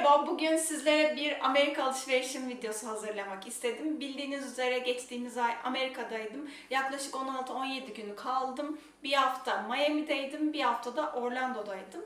Merhaba, bugün sizlere bir Amerika alışverişim videosu hazırlamak istedim. Bildiğiniz üzere geçtiğimiz ay Amerika'daydım. Yaklaşık 16-17 günü kaldım. Bir hafta Miami'deydim, bir hafta da Orlando'daydım.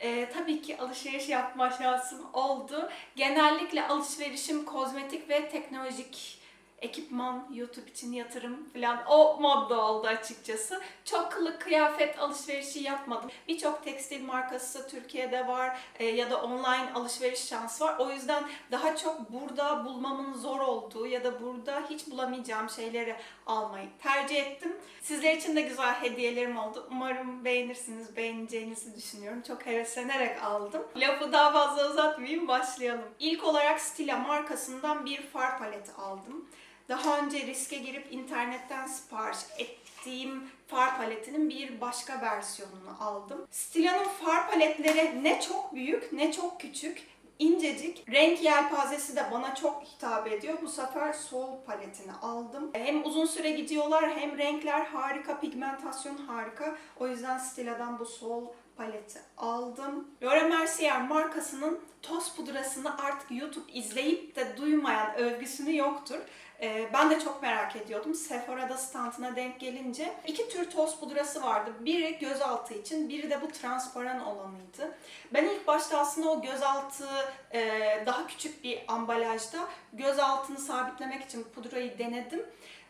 Ee, tabii ki alışveriş yapma şansım oldu. Genellikle alışverişim kozmetik ve teknolojik ekipman, YouTube için yatırım falan o modda oldu açıkçası. Çok kılık kıyafet alışverişi yapmadım. Birçok tekstil markası Türkiye'de var e, ya da online alışveriş şansı var. O yüzden daha çok burada bulmamın zor olduğu ya da burada hiç bulamayacağım şeyleri almayı tercih ettim. Sizler için de güzel hediyelerim oldu. Umarım beğenirsiniz, beğeneceğinizi düşünüyorum. Çok heveslenerek aldım. Lafı daha fazla uzatmayayım, başlayalım. İlk olarak Stila markasından bir far paleti aldım. Daha önce riske girip internetten sipariş ettiğim far paletinin bir başka versiyonunu aldım. Stila'nın far paletleri ne çok büyük ne çok küçük incecik. Renk yelpazesi de bana çok hitap ediyor. Bu sefer sol paletini aldım. Hem uzun süre gidiyorlar hem renkler harika, pigmentasyon harika. O yüzden Stila'dan bu sol paleti aldım. Laura Mercier markasının toz pudrasını artık YouTube izleyip de duymayan övgüsünü yoktur. Ee, ben de çok merak ediyordum. Sephora'da standına denk gelince iki tür toz pudrası vardı. Biri gözaltı için, biri de bu transparan olanıydı. Ben ilk başta aslında o gözaltı e, daha küçük bir ambalajda gözaltını sabitlemek için pudrayı denedim.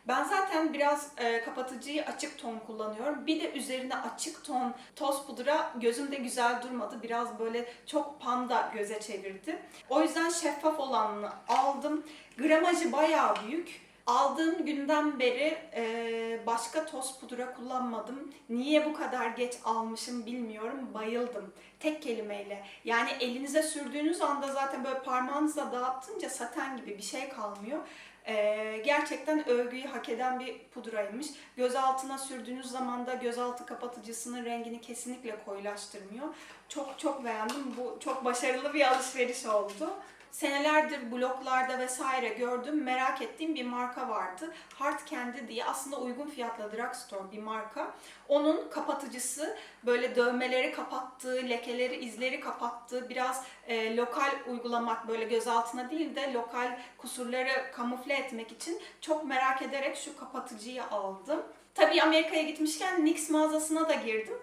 Ben zaten biraz e, kapatıcıyı açık ton kullanıyorum. Bir de üzerine açık ton toz pudra gözümde güzel durmadı. Biraz böyle çok panda göze çevirdi. O yüzden şeffaf olanını aldım. Gramajı bayağı büyük. Aldığım günden beri e, başka toz pudra kullanmadım. Niye bu kadar geç almışım bilmiyorum. Bayıldım. Tek kelimeyle. Yani elinize sürdüğünüz anda zaten böyle parmağınızla dağıtınca saten gibi bir şey kalmıyor. Ee, gerçekten övgüyü hak eden bir pudraymış. Göz altına sürdüğünüz zaman da gözaltı kapatıcısının rengini kesinlikle koyulaştırmıyor. Çok çok beğendim. Bu çok başarılı bir alışveriş oldu. Senelerdir bloglarda vesaire gördüm, merak ettiğim bir marka vardı. Hard Candy diye aslında uygun fiyatlı drugstore bir marka. Onun kapatıcısı böyle dövmeleri kapattığı, lekeleri, izleri kapattığı biraz e, lokal uygulamak böyle gözaltına değil de lokal kusurları kamufle etmek için çok merak ederek şu kapatıcıyı aldım. Tabii Amerika'ya gitmişken NYX mağazasına da girdim.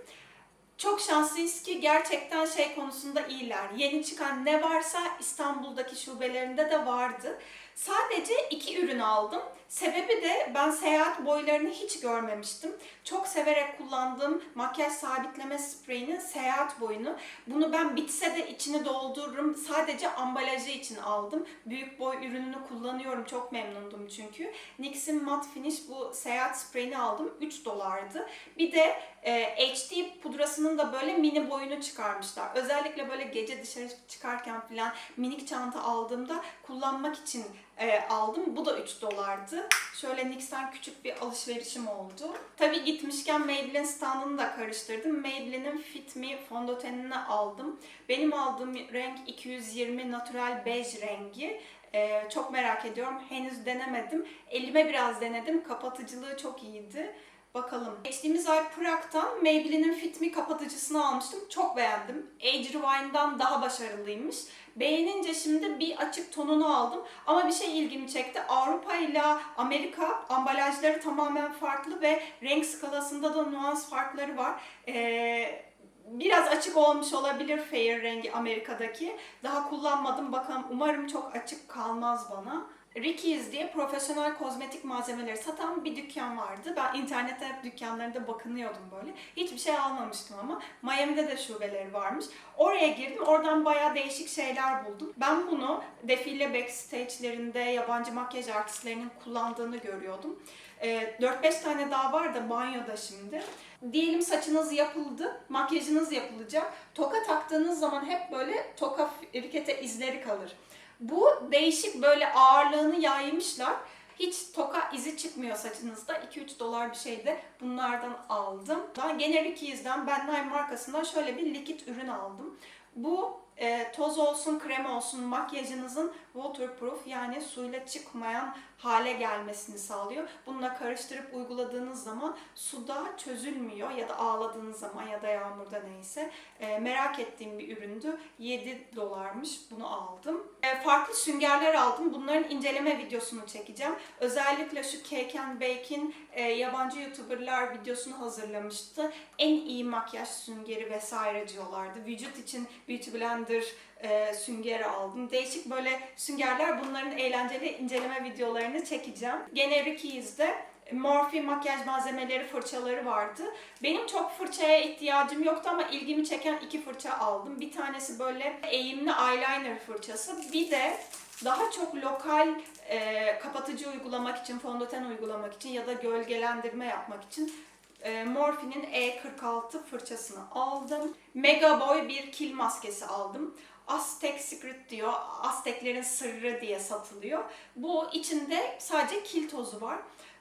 Çok şanslıyız ki gerçekten şey konusunda iyiler. Yeni çıkan ne varsa İstanbul'daki şubelerinde de vardı. Sadece iki ürün aldım. Sebebi de ben seyahat boylarını hiç görmemiştim. Çok severek kullandığım makyaj sabitleme spreyinin seyahat boyunu. Bunu ben bitse de içini doldururum. Sadece ambalajı için aldım. Büyük boy ürününü kullanıyorum. Çok memnundum çünkü. NYX'in Matte Finish bu seyahat spreyini aldım. 3 dolardı. Bir de e, HD pudrasının da böyle mini boyunu çıkarmışlar. Özellikle böyle gece dışarı çıkarken falan minik çanta aldığımda kullanmak için e, aldım. Bu da 3 dolardı. Şöyle NYX'ten küçük bir alışverişim oldu. Tabii gitmişken Maybelline standını da karıştırdım. Maybelline'in Fit Me fondötenini aldım. Benim aldığım renk 220 Natural Beige rengi. Ee, çok merak ediyorum. Henüz denemedim. Elime biraz denedim. Kapatıcılığı çok iyiydi. Bakalım. Geçtiğimiz ay Prag'tan Maybelline'in Fit Me kapatıcısını almıştım. Çok beğendim. Age Rewine'dan daha başarılıymış. Beğenince şimdi bir açık tonunu aldım. Ama bir şey ilgimi çekti. Avrupa ile Amerika ambalajları tamamen farklı ve renk skalasında da nuans farkları var. Ee, biraz açık olmuş olabilir Fair rengi Amerika'daki. Daha kullanmadım. Bakalım umarım çok açık kalmaz bana. Ricky's diye profesyonel kozmetik malzemeleri satan bir dükkan vardı. Ben internette hep dükkanlarında bakınıyordum böyle. Hiçbir şey almamıştım ama Miami'de de şubeleri varmış. Oraya girdim. Oradan bayağı değişik şeyler buldum. Ben bunu defile backstage'lerinde yabancı makyaj artistlerinin kullandığını görüyordum. Ee, 4-5 tane daha var da banyoda şimdi. Diyelim saçınız yapıldı, makyajınız yapılacak. Toka taktığınız zaman hep böyle toka rikete izleri kalır. Bu değişik böyle ağırlığını yaymışlar. Hiç toka izi çıkmıyor saçınızda. 2-3 dolar bir şey de bunlardan aldım. Ben gene Ricky's'den Ben Nye markasından şöyle bir likit ürün aldım. Bu e, toz olsun, krem olsun makyajınızın waterproof yani suyla çıkmayan hale gelmesini sağlıyor. Bununla karıştırıp uyguladığınız zaman suda çözülmüyor ya da ağladığınız zaman ya da yağmurda neyse. E, merak ettiğim bir üründü. 7 dolarmış. Bunu aldım. E, farklı süngerler aldım. Bunların inceleme videosunu çekeceğim. Özellikle şu Cake and Bake'in e, yabancı YouTuber'lar videosunu hazırlamıştı. En iyi makyaj süngeri vesaire diyorlardı. Vücut için Beauty Blender e, süngeri aldım. Değişik böyle süngerler bunların eğlenceli inceleme videolarını çekeceğim. Gene Ricky's'de Morphe makyaj malzemeleri fırçaları vardı. Benim çok fırçaya ihtiyacım yoktu ama ilgimi çeken iki fırça aldım. Bir tanesi böyle eğimli eyeliner fırçası. Bir de daha çok lokal e, kapatıcı uygulamak için, fondöten uygulamak için ya da gölgelendirme yapmak için e, Morphe'nin E46 fırçasını aldım. Mega Boy bir kil maskesi aldım. Aztec Secret diyor. Azteklerin sırrı diye satılıyor. Bu içinde sadece kil tozu var.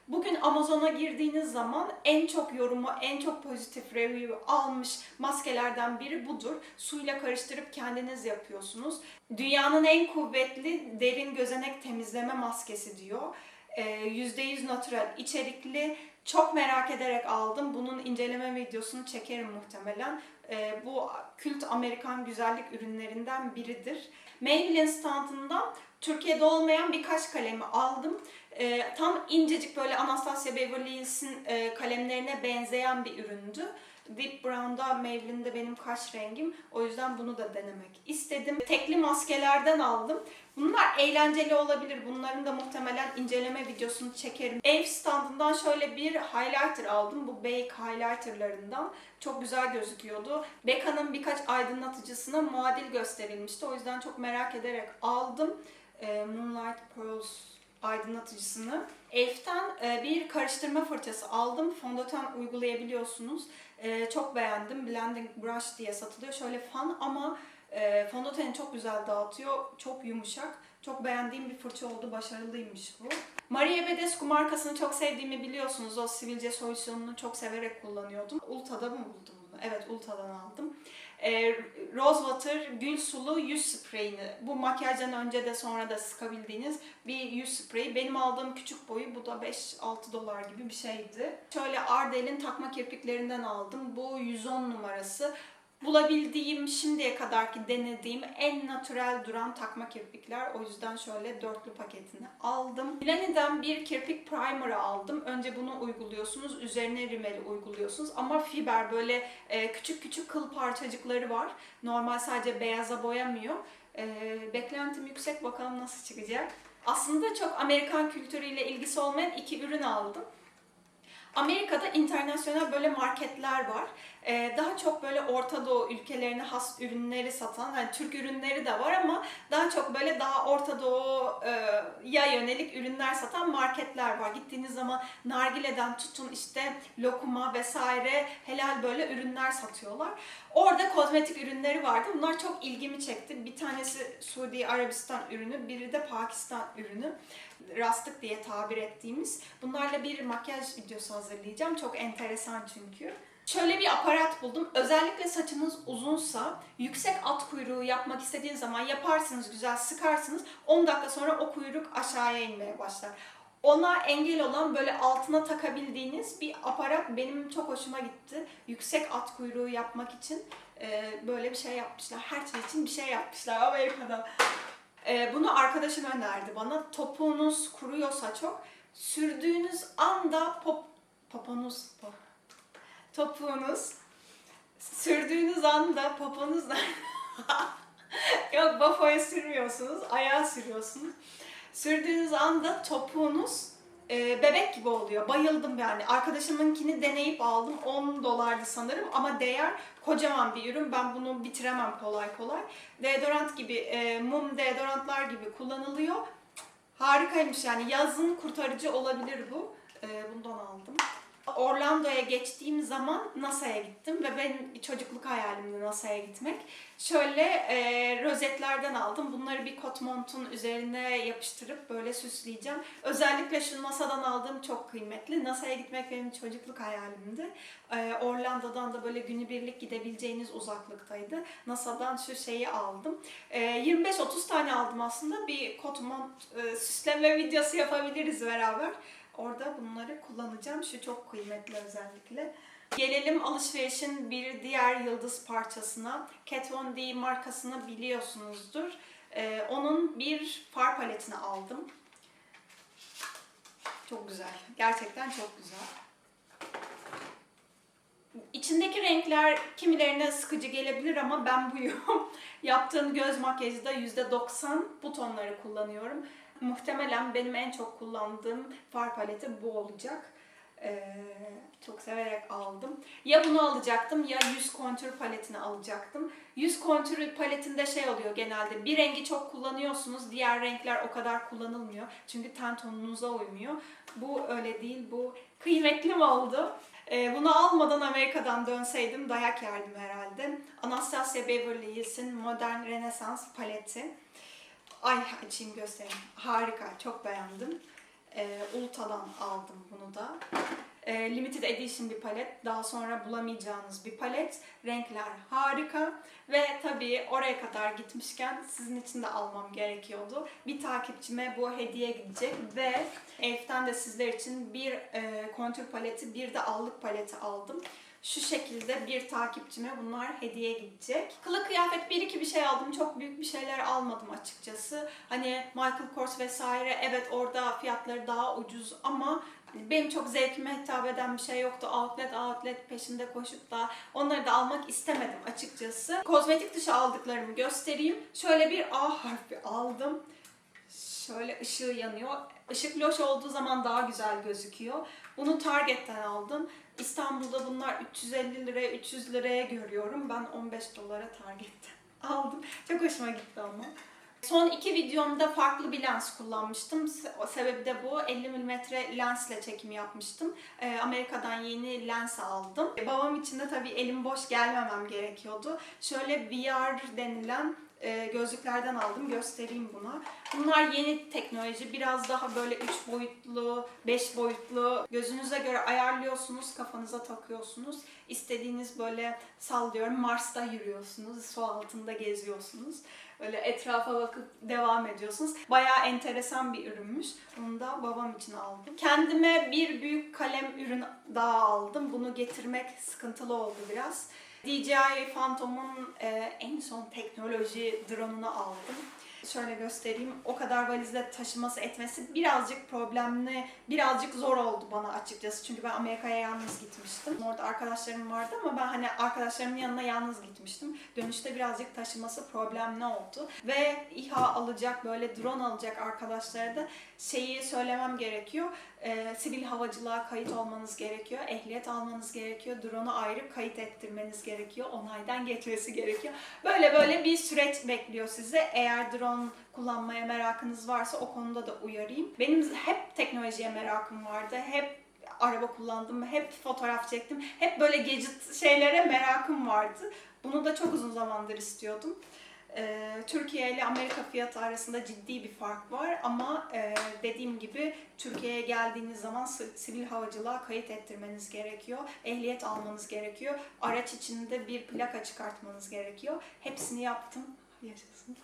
Bugün Amazon'a girdiğiniz zaman en çok yorumu, en çok pozitif review almış maskelerden biri budur. Suyla karıştırıp kendiniz yapıyorsunuz. Dünyanın en kuvvetli derin gözenek temizleme maskesi diyor. Ee, %100 natural içerikli. Çok merak ederek aldım. Bunun inceleme videosunu çekerim muhtemelen. Ee, bu kült Amerikan güzellik ürünlerinden biridir. Maybelline standından Türkiye'de olmayan birkaç kalemi aldım. Ee, tam incecik böyle Anastasia Beverly Hills'in e, kalemlerine benzeyen bir üründü. Deep Brown'da Maybelline'de benim kaş rengim. O yüzden bunu da denemek istedim. Tekli maskelerden aldım. Bunlar eğlenceli olabilir. Bunların da muhtemelen inceleme videosunu çekerim. Ev standından şöyle bir highlighter aldım. Bu Bake highlighterlarından. Çok güzel gözüküyordu. Becca'nın birkaç aydınlatıcısına muadil gösterilmişti. O yüzden çok merak ederek aldım. Ee, Moonlight Pearls aydınlatıcısını. Elf'ten e, bir karıştırma fırçası aldım. Fondöten uygulayabiliyorsunuz. E, çok beğendim. Blending Brush diye satılıyor. Şöyle fan ama e, fondöteni çok güzel dağıtıyor. Çok yumuşak. Çok beğendiğim bir fırça oldu. Başarılıymış bu. Maria Badescu markasını çok sevdiğimi biliyorsunuz. O sivilce solüsyonunu çok severek kullanıyordum. Ulta'da mı buldum? Evet Ulta'dan aldım. E, Rose Water gül sulu yüz spreyini. Bu makyajdan önce de sonra da sıkabildiğiniz bir yüz spreyi. Benim aldığım küçük boyu bu da 5-6 dolar gibi bir şeydi. Şöyle Ardel'in takma kirpiklerinden aldım. Bu 110 numarası. Bulabildiğim, şimdiye kadarki denediğim en natürel duran takma kirpikler. O yüzden şöyle dörtlü paketini aldım. Milani'den bir kirpik primer'ı aldım. Önce bunu uyguluyorsunuz. Üzerine rimeli uyguluyorsunuz. Ama fiber böyle e, küçük küçük kıl parçacıkları var. Normal sadece beyaza boyamıyor. E, beklentim yüksek. Bakalım nasıl çıkacak. Aslında çok Amerikan kültürüyle ilgisi olmayan iki ürün aldım. Amerika'da internasyonel böyle marketler var. Ee, daha çok böyle Orta Doğu ülkelerine has ürünleri satan, hani Türk ürünleri de var ama daha çok böyle daha Orta Doğu'ya yönelik ürünler satan marketler var. Gittiğiniz zaman nargileden tutun işte lokuma vesaire helal böyle ürünler satıyorlar. Orada kozmetik ürünleri vardı. Bunlar çok ilgimi çekti. Bir tanesi Suudi Arabistan ürünü, biri de Pakistan ürünü rastlık diye tabir ettiğimiz. Bunlarla bir makyaj videosu hazırlayacağım. Çok enteresan çünkü. Şöyle bir aparat buldum. Özellikle saçınız uzunsa yüksek at kuyruğu yapmak istediğiniz zaman yaparsınız güzel sıkarsınız. 10 dakika sonra o kuyruk aşağıya inmeye başlar. Ona engel olan böyle altına takabildiğiniz bir aparat benim çok hoşuma gitti. Yüksek at kuyruğu yapmak için böyle bir şey yapmışlar. Her şey için bir şey yapmışlar Amerika'da. E, bunu arkadaşım önerdi bana. Topuğunuz kuruyorsa çok sürdüğünüz anda pop poponuz pop, topuğunuz sürdüğünüz anda poponuz yok bafoya sürmüyorsunuz ayağa sürüyorsunuz sürdüğünüz anda topuğunuz e, bebek gibi oluyor. Bayıldım yani. Arkadaşımınkini deneyip aldım. 10 dolardı sanırım ama değer kocaman bir ürün. Ben bunu bitiremem kolay kolay. Deodorant gibi, e, mum deodorantlar gibi kullanılıyor. Harikaymış yani. Yazın kurtarıcı olabilir bu. E, bundan aldım. Orlando'ya geçtiğim zaman NASA'ya gittim ve benim çocukluk hayalimdi NASA'ya gitmek. Şöyle e, rozetlerden aldım. Bunları bir kot montun üzerine yapıştırıp böyle süsleyeceğim. Özellikle şu NASA'dan aldığım çok kıymetli. NASA'ya gitmek benim çocukluk hayalimdi. E, Orlando'dan da böyle günübirlik gidebileceğiniz uzaklıktaydı. NASA'dan şu şeyi aldım. E, 25-30 tane aldım aslında. Bir kot mont e, süsleme videosu yapabiliriz beraber. Orada bunları kullanacağım. Şu çok kıymetli özellikle. Gelelim alışverişin bir diğer yıldız parçasına. Kat Von D markasını biliyorsunuzdur. Ee, onun bir far paletini aldım. Çok güzel. Gerçekten çok güzel. İçindeki renkler kimilerine sıkıcı gelebilir ama ben buyum. Yaptığım göz makyajı da %90 bu tonları kullanıyorum. Muhtemelen benim en çok kullandığım far paleti bu olacak. Ee, çok severek aldım. Ya bunu alacaktım ya yüz kontür paletini alacaktım. Yüz kontür paletinde şey oluyor genelde bir rengi çok kullanıyorsunuz diğer renkler o kadar kullanılmıyor. Çünkü ten tonunuza uymuyor. Bu öyle değil bu kıymetli mi oldu? Ee, bunu almadan Amerika'dan dönseydim dayak yerdim herhalde. Anastasia Beverly Hills'in Modern Renaissance paleti. Ay açayım göstereyim. Harika, çok beğendim. Ee, Ulta'dan aldım bunu da. Ee, limited edition bir palet. Daha sonra bulamayacağınız bir palet. Renkler harika. Ve tabii oraya kadar gitmişken sizin için de almam gerekiyordu. Bir takipçime bu hediye gidecek ve Elf'ten de sizler için bir e, kontür paleti, bir de allık paleti aldım. Şu şekilde bir takipçime bunlar hediye gidecek. Kılık kıyafet bir iki bir şey aldım. Çok büyük bir şeyler almadım açıkçası. Hani Michael Kors vesaire evet orada fiyatları daha ucuz ama benim çok zevkime hitap eden bir şey yoktu. Outlet outlet peşinde koşup da onları da almak istemedim açıkçası. Kozmetik dışı aldıklarımı göstereyim. Şöyle bir A harfi aldım. Şöyle ışığı yanıyor. Işık loş olduğu zaman daha güzel gözüküyor. Bunu Target'ten aldım. İstanbul'da bunlar 350 liraya, 300 liraya görüyorum. Ben 15 dolara Target'ten aldım. Çok hoşuma gitti ama. Son iki videomda farklı bir lens kullanmıştım. O sebebi de bu. 50 mm lensle çekim yapmıştım. Ee, Amerika'dan yeni lens aldım. Babam için de tabii elim boş gelmemem gerekiyordu. Şöyle VR denilen e, gözlüklerden aldım. Göstereyim buna. Bunlar yeni teknoloji. Biraz daha böyle 3 boyutlu, 5 boyutlu. Gözünüze göre ayarlıyorsunuz, kafanıza takıyorsunuz. İstediğiniz böyle sallıyorum Mars'ta yürüyorsunuz, su altında geziyorsunuz. Böyle etrafa bakıp devam ediyorsunuz. Bayağı enteresan bir ürünmüş. Bunu da babam için aldım. Kendime bir büyük kalem ürün daha aldım. Bunu getirmek sıkıntılı oldu biraz. DJI Phantom'un e, en son teknoloji drone'unu aldım. Şöyle göstereyim. O kadar valizle taşıması etmesi birazcık problemli, birazcık zor oldu bana açıkçası. Çünkü ben Amerika'ya yalnız gitmiştim. Orada arkadaşlarım vardı ama ben hani arkadaşlarımın yanına yalnız gitmiştim. Dönüşte birazcık taşıması problemli oldu. Ve İHA alacak, böyle drone alacak arkadaşlara da şeyi söylemem gerekiyor. Ee, sivil havacılığa kayıt olmanız gerekiyor. Ehliyet almanız gerekiyor. Drone'u ayrı kayıt ettirmeniz gerekiyor. Onaydan geçmesi gerekiyor. Böyle böyle bir süreç bekliyor sizi. Eğer drone kullanmaya merakınız varsa o konuda da uyarayım. Benim hep teknolojiye merakım vardı. Hep araba kullandım, hep fotoğraf çektim. Hep böyle gadget şeylere merakım vardı. Bunu da çok uzun zamandır istiyordum. Ee, Türkiye ile Amerika fiyatı arasında ciddi bir fark var ama e, dediğim gibi Türkiye'ye geldiğiniz zaman sivil havacılığa kayıt ettirmeniz gerekiyor. Ehliyet almanız gerekiyor. Araç içinde bir plaka çıkartmanız gerekiyor. Hepsini yaptım. Yaşasın.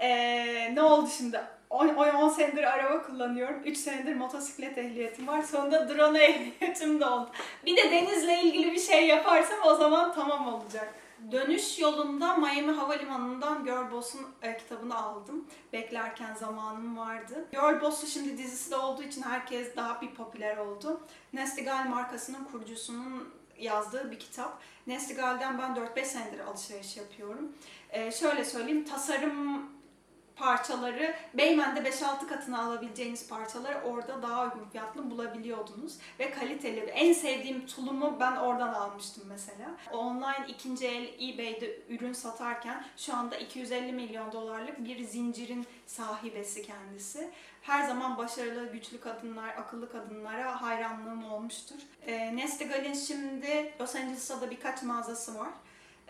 Ee, ne oldu şimdi? 10, 10 senedir araba kullanıyorum. 3 senedir motosiklet ehliyetim var. Sonunda drone ehliyetim de oldu. Bir de denizle ilgili bir şey yaparsam o zaman tamam olacak. Dönüş yolunda Miami Havalimanı'ndan Girl Boss'un e, kitabını aldım. Beklerken zamanım vardı. Girl Boss'u şimdi dizisi de olduğu için herkes daha bir popüler oldu. Nestigal markasının kurucusunun yazdığı bir kitap. Nestigal'den ben 4-5 senedir alışveriş yapıyorum. E, şöyle söyleyeyim, tasarım parçaları Beymen'de 5-6 katına alabileceğiniz parçaları orada daha uygun fiyatlı bulabiliyordunuz. Ve kaliteli. En sevdiğim tulumu ben oradan almıştım mesela. Online ikinci el eBay'de ürün satarken şu anda 250 milyon dolarlık bir zincirin sahibesi kendisi. Her zaman başarılı, güçlü kadınlar, akıllı kadınlara hayranlığım olmuştur. E, Nestegal'in şimdi Los Angeles'ta da birkaç mağazası var.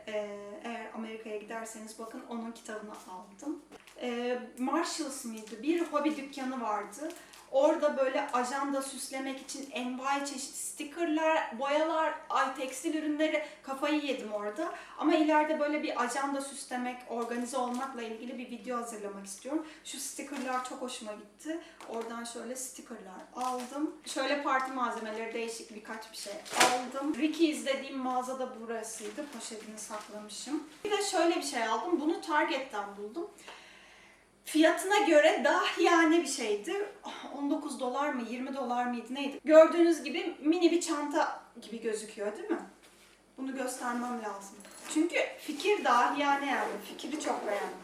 Ee, eğer Amerika'ya giderseniz bakın onun kitabını aldım. Ee, Marshalls mıydı? Bir hobi dükkanı vardı. Orada böyle ajanda süslemek için envai çeşit stickerlar, boyalar, ay tekstil ürünleri kafayı yedim orada. Ama ileride böyle bir ajanda süslemek, organize olmakla ilgili bir video hazırlamak istiyorum. Şu stickerlar çok hoşuma gitti. Oradan şöyle stickerlar aldım. Şöyle parti malzemeleri değişik birkaç bir şey aldım. Ricky izlediğim mağaza da burasıydı. Poşetini saklamışım. Bir de şöyle bir şey aldım. Bunu Target'ten buldum. Fiyatına göre dahiyane bir şeydi. 19 dolar mı 20 dolar mıydı neydi? Gördüğünüz gibi mini bir çanta gibi gözüküyor değil mi? Bunu göstermem lazım. Çünkü fikir dahiyane yani. Fikri çok beğendim.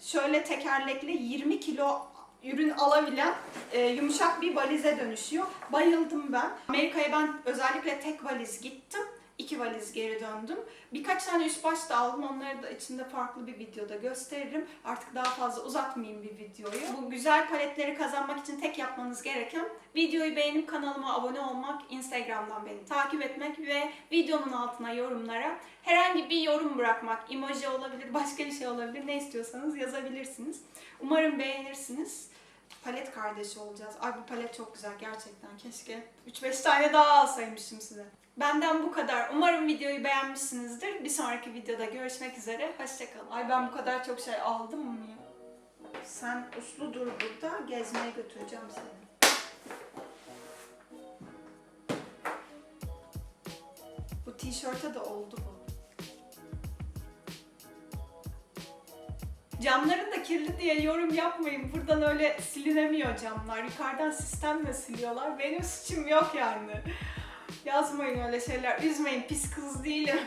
Şöyle tekerlekli 20 kilo ürün alabilen e, yumuşak bir valize dönüşüyor. Bayıldım ben. Amerika'ya ben özellikle tek valiz gittim. İki valiz geri döndüm. Birkaç tane üst baş da aldım. Onları da içinde farklı bir videoda gösteririm. Artık daha fazla uzatmayayım bir videoyu. Bu güzel paletleri kazanmak için tek yapmanız gereken videoyu beğenip kanalıma abone olmak, Instagram'dan beni takip etmek ve videonun altına yorumlara herhangi bir yorum bırakmak. Emoji olabilir, başka bir şey olabilir. Ne istiyorsanız yazabilirsiniz. Umarım beğenirsiniz. Palet kardeşi olacağız. Ay bu palet çok güzel gerçekten. Keşke 3-5 tane daha alsaymışım size. Benden bu kadar. Umarım videoyu beğenmişsinizdir. Bir sonraki videoda görüşmek üzere. Hoşçakalın. Ay ben bu kadar çok şey aldım mı ya? Sen uslu dur burada. Gezmeye götüreceğim seni. Bu tişörte de oldu bu. Camların da kirli diye yorum yapmayın. Buradan öyle silinemiyor camlar. Yukarıdan sistemle siliyorlar. Benim suçum yok yani. Yazmayın öyle şeyler. Üzmeyin. Pis kız değilim.